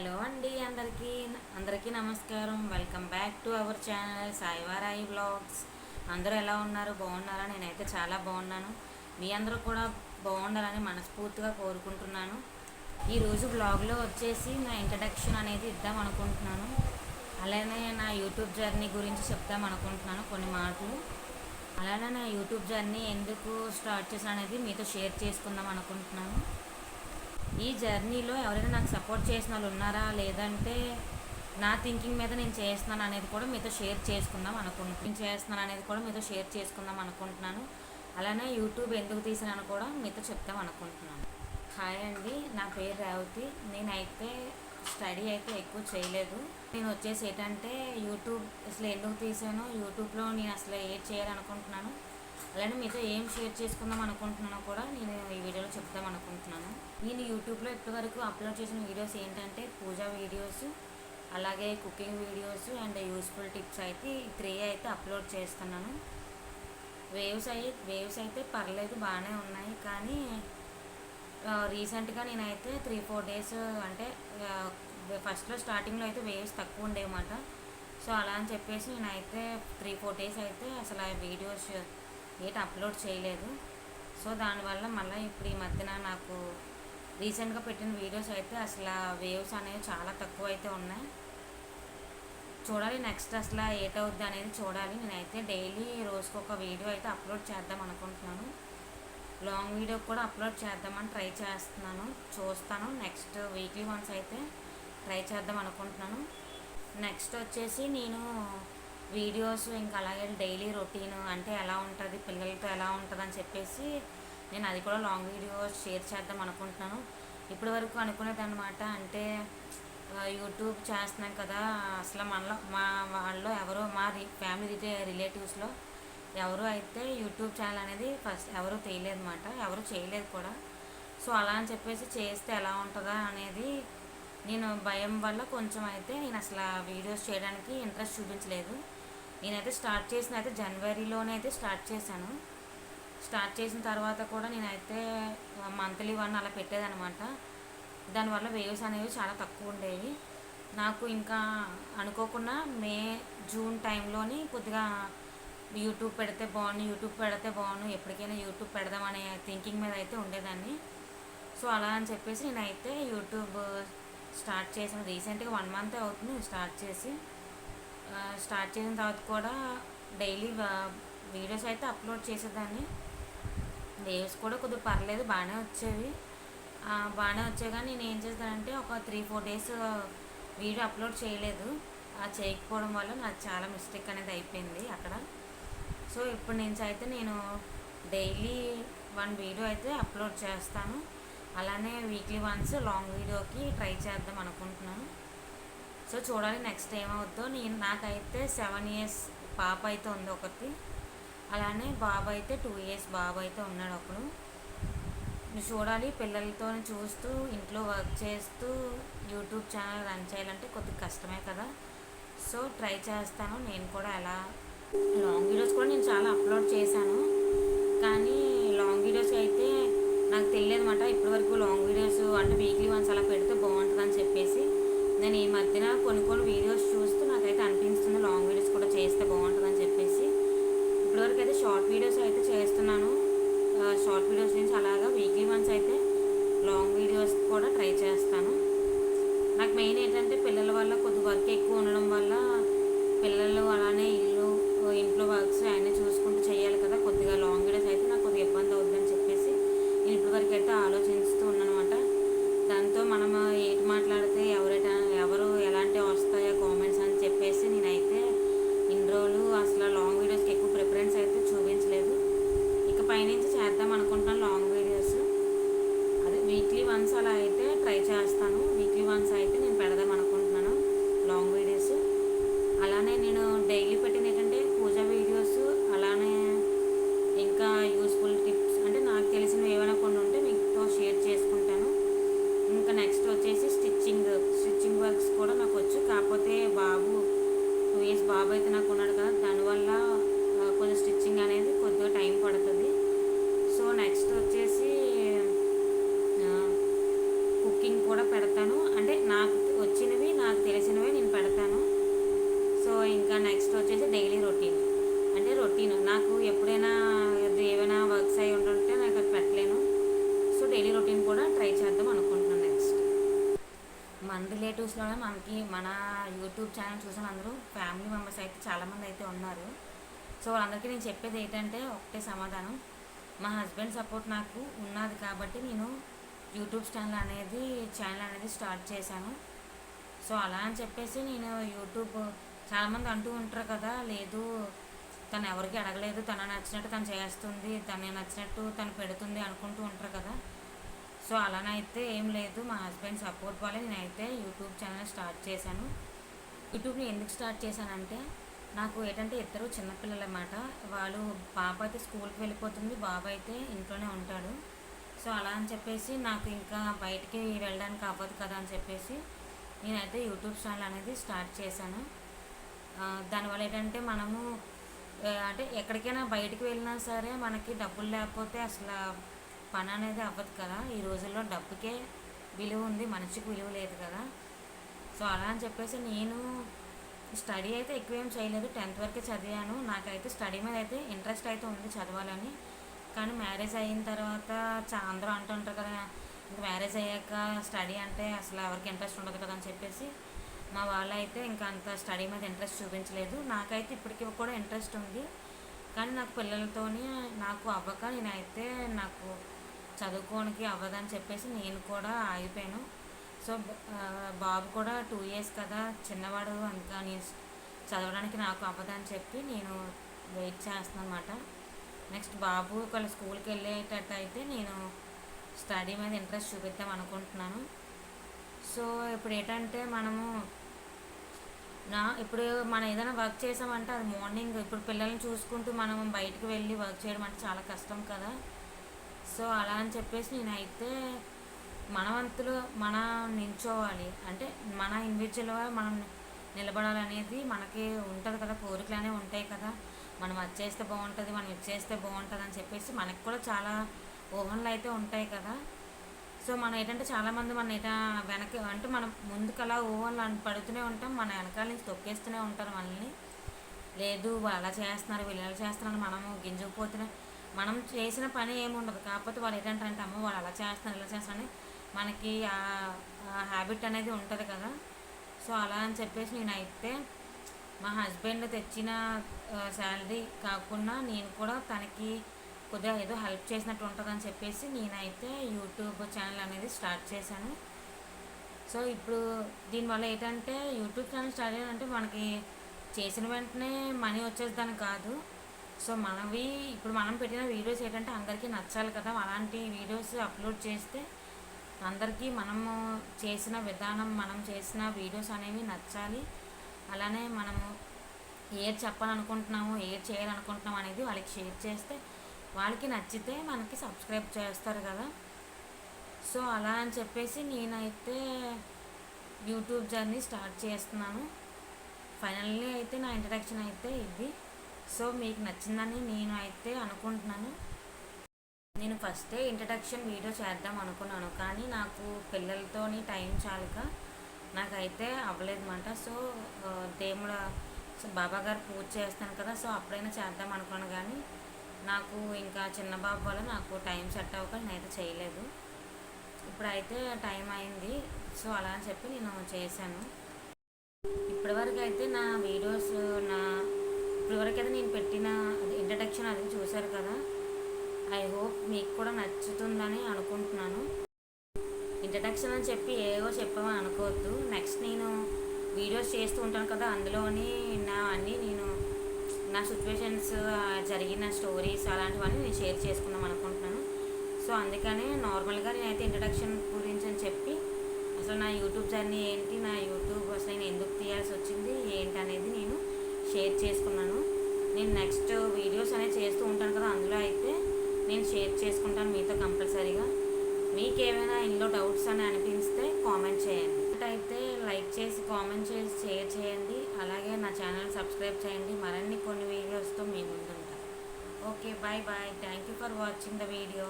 Hello అండి అందరికీ అందరికీ నమస్కారం. Welcome back to our channel సాయివారాయి blogs అందరూ ఎలా ఉన్నారు? బాగున్నారా? నేనైతే చాలా బాగున్నాను. మీ అందరూ కూడా బాగుండాలని మనస్ఫూర్తిగా కోరుకుంటున్నాను. ఈరోజు బ్లాగ్లో వచ్చేసి నా ఇంట్రడక్షన్ అనేది ఇద్దాం అనుకుంటున్నాను. అలానే నా యూట్యూబ్ జర్నీ గురించి చెప్దాం అనుకుంటున్నాను కొన్ని మాటలు అలానే నా యూట్యూబ్ జర్నీ ఎందుకు స్టార్ట్ చేశాను అనేది మీతో షేర్ చేసుకుందాం అనుకుంటున్నాను. ఈ జర్నీలో ఎవరైనా నాకు సపోర్ట్ చేసిన వాళ్ళు ఉన్నారా? లేదంటే నా థింకింగ్ మీద నేను చేస్తున్నాను అనేది కూడా మీతో షేర్ చేసుకుందాం అనుకుంటున్నాను. నేను చేస్తున్నాను అనేది కూడా మీతో షేర్ చేసుకుందాం అనుకుంటున్నాను. అలానే యూట్యూబ్ ఎందుకు తీసినాను కూడా మీతో చెప్తాం అనుకుంటున్నాను. హాయ్ అండి నా పేరు రేవతి. నేనైతే స్టడీ అయితే ఎక్కువ చేయలేదు. నేను వచ్చేసి ఏంటంటే యూట్యూబ్ అసలు ఎందుకు తీసాను యూట్యూబ్లో నేను అసలు ఏం చేయాలనుకుంటున్నాను అలానే మీతో ఏం షేర్ చేసుకుందాం అనుకుంటున్నానో కూడా చెప్దాం అనుకుంటున్నాను. నేను యూట్యూబ్లో ఇప్పటివరకు అప్లోడ్ చేసిన వీడియోస్ ఏంటంటే పూజా వీడియోస్ అలాగే cooking videos and useful tips అయితే త్రీ అయితే అప్లోడ్ చేస్తున్నాను. వేవ్స్ అయ్యి వేవ్స్ అయితే పర్లేదు బాగానే ఉన్నాయి. కానీ రీసెంట్గా నేనైతే త్రీ ఫోర్ డేస్ అంటే ఫస్ట్లో స్టార్టింగ్లో అయితే వేవ్స్ తక్కువ ఉండేవన్నమాట సో అలా అని చెప్పేసి నేనైతే త్రీ ఫోర్ డేస్ అయితే అసలు ఆ వీడియోస్ ఏటి అప్లోడ్ చేయలేదు. సో దానివల్ల మళ్ళీ ఇప్పుడు ఈ మధ్యన నాకు రీసెంట్గా పెట్టిన వీడియోస్ అయితే అసలు వేవ్స్ అనేవి చాలా తక్కువ అయితే ఉన్నాయి. చూడాలి నెక్స్ట్ అసలు ఏటవుద్ది అనేది చూడాలి. నేనైతే డైలీ రోజుకు ఒక వీడియో అయితే అప్లోడ్ చేద్దాం అనుకుంటున్నాను. లాంగ్ వీడియో కూడా అప్లోడ్ చేద్దామని ట్రై చేస్తున్నాను. చూస్తాను. నెక్స్ట్ వీక్లీ వన్స్ అయితే ట్రై చేద్దాం అనుకుంటున్నాను. నెక్స్ట్ వచ్చేసి నేను వీడియోస్ ఇంకా అలాగే డైలీ రొటీన్ అంటే ఎలా ఉంటుంది పిల్లలతో ఎలా ఉంటుంది అని చెప్పేసి నేను అది కూడా లాంగ్ వీడియోస్ షేర్ చేద్దాం అనుకుంటున్నాను. ఇప్పటి వరకు అనుకునేదన్నమాట అంటే యూట్యూబ్ చేస్తున్నాం కదా అసలు మనలో మా వాళ్ళు ఎవరో మా రి ఫ్యామిలీ రిలేటివ్స్లో ఎవరు అయితే యూట్యూబ్ ఛానల్ అనేది ఫస్ట్ ఎవరు అనమాట ఎవరు చేయలేదు కూడా. సో అలా అని చెప్పేసి చేస్తే ఎలా ఉంటుందా అనేది నేను భయం వల్ల కొంచెం అయితే నేను అసలు వీడియోస్ చేయడానికి ఇంట్రెస్ట్ చూపించలేదు. నేనైతే స్టార్ట్ చేసిన అయితే జనవరిలోనే అయితే స్టార్ట్ చేశాను. స్టార్ట్ చేసిన తర్వాత కూడా నేనైతే మంత్లీ వన్ అలా పెట్టేదనమాట దానివల్ల వేవ్స్ అనేవి చాలా తక్కువ ఉండేవి. నాకు ఇంకా అనుకోకుండా మే జూన్ టైంలోని కొద్దిగా యూట్యూబ్ పెడితే బాగుండు యూట్యూబ్ పెడితే బాగుండు ఎప్పటికైనా యూట్యూబ్ పెడదామనే థింకింగ్ మీద అయితే ఉండేదాన్ని. సో అలా అని చెప్పేసి నేనైతే యూట్యూబ్ స్టార్ట్ చేసిన రీసెంట్గా వన్ మంత్ అవుతుంది స్టార్ట్ చేసి. స్టార్ట్ చేసిన తర్వాత కూడా డైలీ వీడియోస్ అయితే అప్లోడ్ చేసేదాన్ని. వేవ్స్ కూడా కొద్దిగా పర్లేదు బాగానే వచ్చేవి. బాగానే వచ్చాయి కానీ నేను ఏం చేస్తానంటే ఒక three four days video upload చేయలేదు. ఆ చేయకపోవడం వల్ల నాకు చాలా మిస్టేక్ అనేది అయిపోయింది అక్కడ. సో ఇప్పటి నుంచి అయితే నేను డైలీ వన్ వీడియో అయితే అప్లోడ్ చేస్తాను. అలానే వీక్లీ వన్స్ లాంగ్ వీడియోకి ట్రై చేద్దాం అనుకుంటున్నాను. సో చూడాలి నెక్స్ట్ ఏమవుద్దో. నేను నాకైతే సెవెన్ ఇయర్స్ పాప అయితే ఉంది ఒకటి. అలానే బాబు అయితే టూ ఇయర్స్ బాబు అయితే ఉన్నాడు ఒకడు. చూడాలి పిల్లలతో చూస్తూ ఇంట్లో వర్క్ చేస్తూ యూట్యూబ్ ఛానల్ రన్ చేయాలంటే కొద్దిగా కష్టమే కదా. సో ట్రై చేస్తాను. నేను కూడా ఎలా లాంగ్ వీడియోస్ కూడా నేను చాలా అప్లోడ్ చేశాను. కానీ లాంగ్ వీడియోస్ అయితే నాకు తెలియదు అనమాట ఇప్పటివరకు లాంగ్ వీడియోస్ అంటే వీక్లీ వన్స్ అలా పెడితే బాగుంటుంది అని చెప్పేసి నేను ఈ మధ్యన కొన్ని కొన్ని వీడియోస్ చూస్తూ నాకైతే అనిపిస్తుంది లాంగ్ వీడియోస్ కూడా చేస్తే బాగుంటుంది అని చెప్పేసి ఇప్పటివరకు అయితే షార్ట్ వీడియోస్ అయితే చేస్తున్నాను షార్ట్ వీడియోస్ నుంచి అలాగా వీక్లీ వన్స్ అయితే లాంగ్ వీడియోస్ కూడా ట్రై చేస్తాను నాకు మెయిన్ ఏంటంటే పిల్లల వల్ల కొద్ది వర్క్ ఎక్కువ ఉండడం వల్ల పిల్లలు అలానే ఇల్లు ఇంట్లో వర్క్స్ అన్నీ చూసుకుంటూ చేయాలి కదా కొద్దిగా లాంగ్ వీడియోస్ అయితే నాకు కొద్దిగా ఇబ్బంది అవుతుందని చెప్పేసి నేను ఇప్పటివరకు అయితే ఆలోచిస్తూ ఉన్నాను అనమాట దాంతో మనం ఏటి మాట్లాడితే ఎవరైనా ఎవరు ఎలాంటి వస్తాయో కామెంట్స్ అని చెప్పేసి నేనైతే ఇన్ని రోజులు అసలు లాంగ్ వీడియోస్కి ఎక్కువ ప్రిఫరెన్స్ అయితే చూపించలేదు ఇక పైనుంచి చేద్దాం అనుకుంటున్నాను లాంగ్ వీడియోస్ అదే వీక్లీ వన్స్ అలా అయితే ట్రై చేస్తాను వీక్లీ వన్స్ అయితే నేను పెడదాం అనుకుంటున్నాను లాంగ్ వీడియోస్ అలానే నేను డైలీ పెట్టిన ఏంటంటే పూజ వీడియోస్ అలానే ఇంకా యూస్ఫుల్ టిప్స్ అంటే నాకు తెలిసినవి ఏమైనా కొన్ని ఉంటే మీతో షేర్ చేసుకుంటాను ఇంకా నెక్స్ట్ వచ్చేసి స్టిచ్చింగ్ స్టిచ్చింగ్ వర్క్స్ కూడా నాకు వచ్చు కాకపోతే బాబు టూ ఇయర్స్ బాబు అయితే నాకు ఉన్నాడు కదా దానివల్ల కొంచెం స్టిచ్చింగ్ అనేది కొద్దిగా టైం పడుతుంది సో నెక్స్ట్ వచ్చేసి కుకింగ్ కూడా పెడతాను అంటే నాకు వచ్చి మన రిలేటివ్స్లోనే మనకి మన యూట్యూబ్ ఛానల్ చూసిన అందరూ ఫ్యామిలీ మెంబర్స్ అయితే చాలామంది అయితే ఉన్నారు. సో వాళ్ళందరికీ నేను చెప్పేది ఏంటంటే ఒకటే సమాధానం. మా హస్బెండ్ సపోర్ట్ నాకు ఉన్నది కాబట్టి నేను యూట్యూబ్ ఛానల్ అనేది ఛానల్ అనేది స్టార్ట్ చేశాను. సో అలా అని చెప్పేసి నేను యూట్యూబ్ చాలామంది అంటూ ఉంటారు కదా లేదు తను ఎవరికి అడగలేదు తన నచ్చినట్టు తను చేస్తుంది తను నచ్చినట్టు తను పెడుతుంది అనుకుంటూ ఉంటారు కదా. సో అలానైతే ఏం లేదు మా హస్బెండ్ సపోర్ట్ వల్ల నేనైతే యూట్యూబ్ ఛానల్ స్టార్ట్ చేశాను. యూట్యూబ్ని ఎందుకు స్టార్ట్ చేశానంటే నాకు ఏంటంటే ఇద్దరు చిన్నపిల్లలు అన్నమాట వాళ్ళు పాప అయితే స్కూల్కి వెళ్ళిపోతుంది బాబు అయితే ఇంట్లోనే ఉంటాడు. సో అలా అని చెప్పేసి నాకు ఇంకా బయటికి వెళ్ళడానికి అవ్వదు కదా అని చెప్పేసి నేనైతే యూట్యూబ్ ఛానల్ అనేది స్టార్ట్ చేశాను. దానివల్ల ఏంటంటే మనము అంటే ఎక్కడికైనా బయటికి వెళ్ళినా సరే మనకి డబ్బులు లేకపోతే అసలు పని అనేది అవ్వదు కదా. ఈ రోజుల్లో డబ్బుకే విలువ ఉంది మనిషికి విలువ లేదు కదా. సో అలా అని చెప్పేసి నేను స్టడీ అయితే ఎక్కువ ఏం చేయలేదు. టెన్త్ వరకే చదివాను. నాకైతే స్టడీ మీద అయితే ఇంట్రెస్ట్ అయితే ఉంది చదవాలని. కానీ మ్యారేజ్ అయిన తర్వాత చా అందరూ అంటుంటారు కదా ఇంకా మ్యారేజ్ అయ్యాక స్టడీ అంటే అసలు ఎవరికి ఇంట్రెస్ట్ ఉండదు కదా అని చెప్పేసి మా వాళ్ళు అయితే ఇంకా అంత స్టడీ మీద ఇంట్రెస్ట్ చూపించలేదు. నాకైతే ఇప్పటికీ కూడా ఇంట్రెస్ట్ ఉంది. కానీ నాకు పిల్లలతోని నాకు అవ్వక నేనైతే నాకు చదువుకోనికి అవ్వదని చెప్పేసి నేను కూడా ఆగిపోయాను. సో బాబు కూడా టూ ఇయర్స్ కదా చిన్నవాడు ఇంకా నేను చదవడానికి నాకు అవ్వదని చెప్పి నేను వెయిట్ చేస్తున్నాను అనమాట నెక్స్ట్ బాబు ఒకవేళ స్కూల్కి వెళ్ళేటట్టు అయితే నేను స్టడీ మీద ఇంట్రెస్ట్ చూపిద్దాం అనుకుంటున్నాను. సో ఇప్పుడు ఏంటంటే మనము నా ఇప్పుడు మనం ఏదైనా వర్క్ చేసామంటే అది మార్నింగ్ ఇప్పుడు పిల్లల్ని చూసుకుంటూ మనం బయటకు వెళ్ళి వర్క్ చేయడం అంటే చాలా కష్టం కదా. సో అలా అని చెప్పేసి నేనైతే మనవంతులు మన నిల్చోవాలి. అంటే మన ఇండివిజువల్గా మనం నిలబడాలనేది మనకి ఉంటుంది కదా కోరికలు ఉంటాయి కదా. మనం అది చేస్తే బాగుంటుంది మనం ఇది చేస్తే బాగుంటుంది అని చెప్పేసి మనకి కూడా చాలా ఊహనలు అయితే ఉంటాయి కదా. సో మనం ఏంటంటే చాలామంది మన ఏట వెనక అంటే మనం ముందుకు అలా ఊహలు పడుతూనే ఉంటాం మన వెనకాల నుంచి తొక్కేస్తూనే ఉంటారు మనల్ని. లేదు అలా చేస్తున్నారు వీళ్ళు ఎలా చేస్తున్నారు మనము గింజకపోతున్నాం మనం చేసిన పని ఏముండదు కాకపోతే వాళ్ళు ఏంటంటే అమ్మ వాళ్ళు అలా చేస్తున్నారు ఇలా చేస్తారని మనకి ఆ హ్యాబిట్ అనేది ఉంటుంది కదా. సో అలా అని చెప్పేసి నేనైతే మా హస్బెండ్ తెచ్చిన శాలరీ కాకుండా నేను కూడా తనకి కొద్దిగా ఏదో హెల్ప్ చేసినట్టు ఉంటుందని చెప్పేసి నేనైతే యూట్యూబ్ ఛానల్ అనేది స్టార్ట్ చేశాను. సో ఇప్పుడు దీనివల్ల ఏంటంటే యూట్యూబ్ ఛానల్ స్టార్ట్ చేయాలంటే మనకి చేసిన వెంటనే మనీ వచ్చేదని కాదు. సో మనవి ఇప్పుడు మనం పెట్టిన వీడియోస్ ఏంటంటే అందరికీ నచ్చాలి కదా. అలాంటి వీడియోస్ అప్లోడ్ చేస్తే అందరికీ మనము చేసిన విధానం మనం చేసిన వీడియోస్ అనేవి నచ్చాలి. అలానే మనము ఏది చెప్పాలనుకుంటున్నాము ఏది చేయాలనుకుంటున్నాము అనేది వాళ్ళకి షేర్ చేస్తే వాళ్ళకి నచ్చితే మనకి సబ్స్క్రైబ్ చేస్తారు కదా. సో అలా అని చెప్పేసి నేనైతే యూట్యూబ్ జర్నీ స్టార్ట్ చేస్తున్నాను. ఫైనల్లీ అయితే నా ఇంట్రడక్షన్ అయితే ఇది. సో మీకు నచ్చిందని నేను అయితే అనుకుంటున్నాను. నేను ఫస్టే ఇంట్రడక్షన్ వీడియో చేద్దాం అనుకున్నాను. కానీ నాకు పిల్లలతోని టైం చాలక నాకైతే అవ్వలేదన్నమాట. సో దేవుడు సో బాబా గారు పూజ చేస్తాను కదా సో అప్పుడైనా చేద్దాం అనుకున్నాను కానీ నాకు ఇంకా చిన్న బాబు వల్ల నాకు టైం సెట్ అవ్వక నేనైతే చేయలేదు. ఇప్పుడైతే టైం అయింది. సో అలా అని చెప్పి నేను చేశాను. ఇప్పటివరకు అయితే నా వీడియోస్ నా ఇప్పటివరకు అయితే నేను పెట్టిన ఇంట్రడక్షన్ అది చూశారు కదా. ఐ హోప్ మీకు కూడా నచ్చుతుందని అనుకుంటున్నాను. ఇంట్రడక్షన్ అని చెప్పి ఏవో చెప్పామని అనుకోవద్దు. నెక్స్ట్ నేను వీడియోస్ చేస్తూ ఉంటాను కదా అందులోని నా అన్నీ నేను నా సిచ్యువేషన్స్ జరిగిన స్టోరీస్ అలాంటివన్నీ నేను షేర్ చేసుకుందాం అనుకుంటున్నాను. సో అందుకనే నార్మల్గా నేనైతే ఇంట్రడక్షన్ గురించి అని చెప్పి అసలు నా యూట్యూబ్ జర్నీ ఏంటి నా యూట్యూబ్ అసలు నేను ఎందుకు తీయాల్సి వచ్చింది ఏంటి అనేది నేను షేర్ చేసుకున్నాను. నేను నెక్స్ట్ వీడియోస్ అనేవి చేస్తూ ఉంటాను కదా అందులో అయితే నేను షేర్ చేసుకుంటాను మీతో కంపల్సరీగా. మీకు ఏమైనా ఇందులో డౌట్స్ అని అనిపిస్తే కామెంట్ చేయండి. అయితే లైక్ చేసి కామెంట్ చేసి షేర్ చేయండి. అలాగే నా ఛానల్ సబ్స్క్రైబ్ చేయండి. మరిన్ని కొన్ని వీడియోస్తో మీ ముందుంటాను. Okay bye bye. Thank you for watching the video.